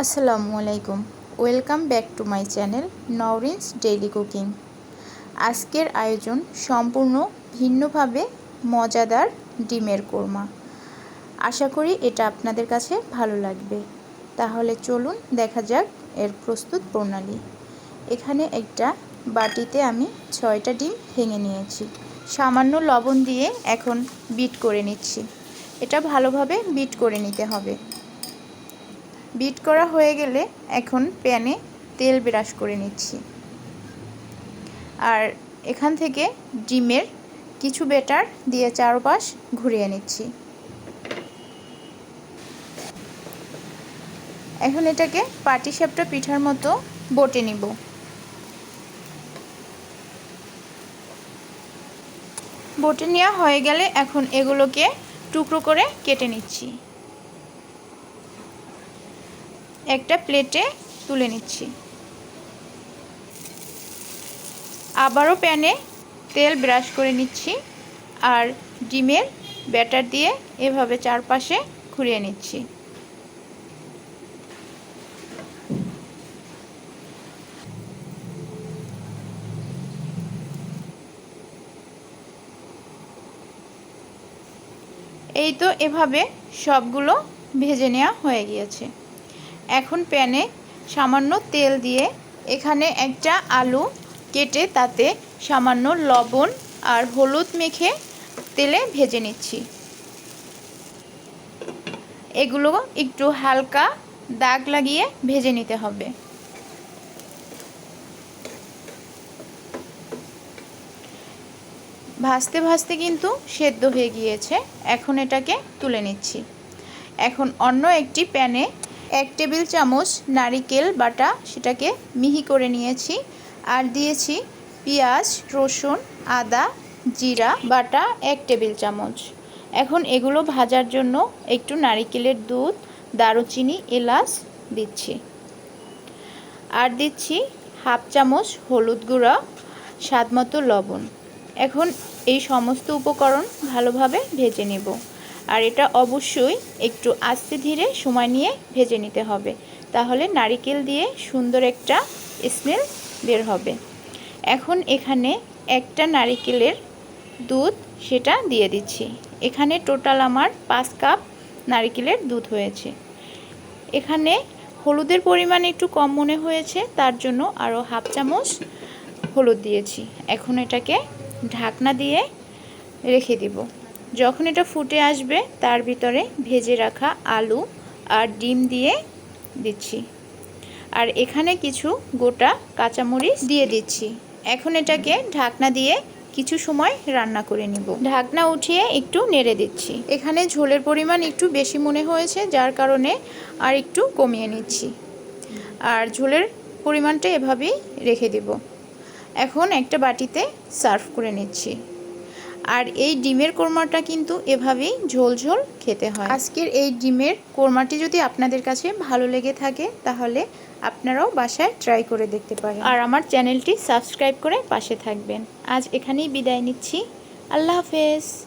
আসসালামু আলাইকুম। Welcome back to my channel Nowrin's daily cooking. আজকের আয়োজন সম্পূর্ণ ভিন্নভাবে মজাদার ডিমের কোরমা। আশা করি এটা আপনাদের কাছে ভালো লাগবে। তাহলে চলুন দেখা যাক এর প্রস্তুত প্রণালী। এখানে একটা বাটিতে আমি ছয়টা ডিম ভেঙে নিয়েছি। সামান্য লবণ দিয়ে এখন বিট করে নিচ্ছি। এটা ভালোভাবে বিট করে নিতে হবে। বিট করা হয়ে গেলে এখন প্যানে তেল ব্রাশ করে নিচ্ছি। আর এখান থেকে ডিমের কিছু বেটার দিয়ে চারপাশ ঘুরিয়ে নিচ্ছি। এখন এটাকে পাটি সাপটা পিঠার মতো বটে নিব। বটে নেওয়া হয়ে গেলে এখন এগুলোকে টুকরো করে কেটে নিচ্ছি। একটা প্লেটে তুলে নিচ্ছি। আবারও প্যানে তেল ব্রাশ করে নিচ্ছি আর ডিমের ব্যাটার দিয়ে এভাবে চারপাশে ঘুরিয়ে নিচ্ছি। এই তো এভাবে সবগুলো ভেজে নেওয়া হয়ে গিয়েছে। এখন প্যানে সামান্য তেল দিয়ে এখানে একটা আলু কেটে তাতে সামান্য লবণ আর হলুদ মেখে তেলে ভেজে নিচ্ছি। এগুলো একটু হালকা দাগ লাগিয়ে ভেজে নিতে হবে। ভাজতে ভাজতে কিন্তু সেদ্ধ হয়ে গিয়েছে। এখন এটাকে তুলে নিচ্ছি। এখন অন্য একটি প্যানে এক টেবিল চামচ নারিকেল বাটা, সেটাকে মিহি করে নিয়েছি। আর দিয়েছি পেঁয়াজ, রসুন, আদা, জিরা, বাটা এক টেবিল চামচ। এখন এগুলো ভাজার জন্য একটু নারিকেলের দুধ, দারুচিনি, এলাচ দিচ্ছি। আর দিচ্ছি হাফ চামচ হলুদ গুঁড়া স্বাদ মতো লবণ। এখন এই সমস্ত উপকরণ ভালোভাবে ভেজে নেব। আর এটা অবশ্যই একটু আস্তে ধীরে সময় নিয়ে ভেজে নিতে হবে। তাহলে নারিকেল দিয়ে সুন্দর একটা স্মেল বের হবে। এখন এখানে একটা নারিকেলের দুধ সেটা দিয়ে দিচ্ছি। এখানে টোটাল আমার পাঁচ কাপ নারিকেলের দুধ হয়েছে। এখানে হলুদের পরিমাণ একটু কম মনে হয়েছে, তার জন্য আরও হাফ চামচ হলুদ দিয়েছি। এখন এটাকে ঢাকনা দিয়ে রেখে দিব। যখন এটা ফুটে আসবে, তার ভিতরে ভেজে রাখা আলু আর ডিম দিয়ে দিচ্ছি। আর এখানে কিছু গোটা কাঁচামরিচ দিয়ে দিচ্ছি। এখন এটাকে ঢাকনা দিয়ে কিছু সময় রান্না করে নিব। ঢাকনা উঠিয়ে একটু নেড়ে দিচ্ছি। এখানে ঝোলের পরিমাণ একটু বেশি মনে হয়েছে, যার কারণে আর একটু কমিয়ে নিচ্ছি। আর ঝোলের পরিমাণটা এভাবেই রেখে দেব। এখন একটা বাটিতে সার্ভ করে নিচ্ছি। আর এই ডিমের কোরমাটা কিন্তু এভাবেই ঝোল ঝোল খেতে হয়। আজকের এই ডিমের কোরমাটি যদি আপনাদের কাছে ভালো লেগে থাকে, তাহলে আপনারাও বাসায় ট্রাই করে দেখতে পারেন। আর আমার চ্যানেলটি সাবস্ক্রাইব করে পাশে থাকবেন। আজ এখানেই বিদায় নিচ্ছি। আল্লাহ হাফেজ।